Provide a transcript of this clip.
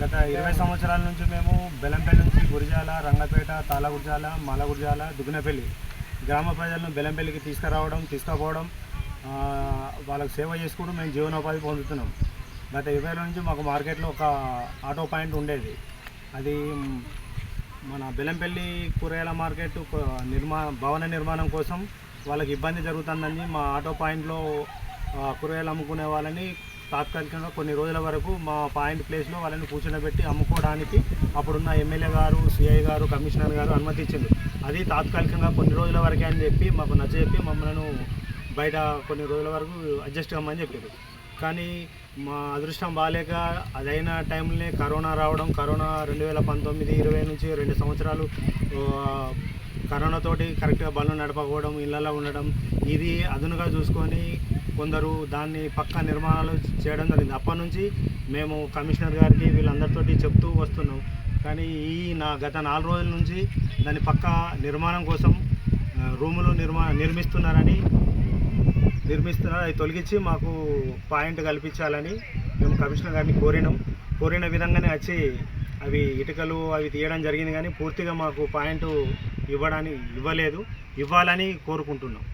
గత ఇరవై సంవత్సరాల నుంచి మేము బెలంపల్లి నుంచి గురిజాల రంగపేట తాళగుర్జాల మాలగుర్జాల దుగ్నపల్లి గ్రామ ప్రజలను బెలంపల్లికి తీసుకురావడం తీసుకుపోవడం వాళ్ళకు సేవ చేసుకుంటూ మేము జీవనోపాధి పొందుతున్నాం. గత ఇరవై నుంచి మాకు మార్కెట్లో ఒక ఆటో పాయింట్ ఉండేది. అది మన బెలంపల్లి కూరగాయల మార్కెట్ నిర్మా భవన నిర్మాణం కోసం వాళ్ళకి ఇబ్బంది జరుగుతుందని మా ఆటో పాయింట్లో కూరగాయలు అమ్ముకునే వాళ్ళని తాత్కాలికంగా కొన్ని రోజుల వరకు మా పాయింట్ ప్లేస్లో వాళ్ళని కూర్చోబెట్టి అమ్ముకోవడానికి అప్పుడున్న ఎమ్మెల్యే గారు సిఐ గారు కమిషనర్ గారు అనుమతి ఇచ్చింది. అది తాత్కాలికంగా కొన్ని రోజుల వరకే అని చెప్పి మాకు నచ్చజెప్పి మమ్మల్ని బయట కొన్ని రోజుల వరకు అడ్జస్ట్ కమ్మని చెప్పారు. కానీ మా అదృష్టం బాగాలేక అదైన టైంలోనే కరోనా రావడం కరోనా రెండు వేల పంతొమ్మిది ఇరవై నుంచి రెండు సంవత్సరాలు కరోనాతోటి కరెక్ట్గా బండ్లు నడపకపోవడం ఇళ్ళలో ఉండడం ఇది అదునుగా చూసుకొని కొందరు దాన్ని పక్కా నిర్మాణాలు చేయడం జరిగింది. అప్పటి నుంచి మేము కమిషనర్ గారికి వీళ్ళందరితోటి చెప్తూ వస్తున్నాం. కానీ ఈ నా గత నాలుగు రోజుల నుంచి దాని పక్క నిర్మాణం కోసం రూములు నిర్మా నిర్మిస్తున్నారని నిర్మిస్తున్నారు. అది తొలగించి మాకు పాయింట్ కల్పించాలని మేము కమిషనర్ గారిని కోరినాం. కోరిన విధంగానే వచ్చి అవి ఇటుకలు అవి తీయడం జరిగింది కానీ పూర్తిగా మాకు పాయింట్ ఇవ్వడానికి ఇవ్వలేదు. ఇవ్వాలని కోరుకుంటున్నాం.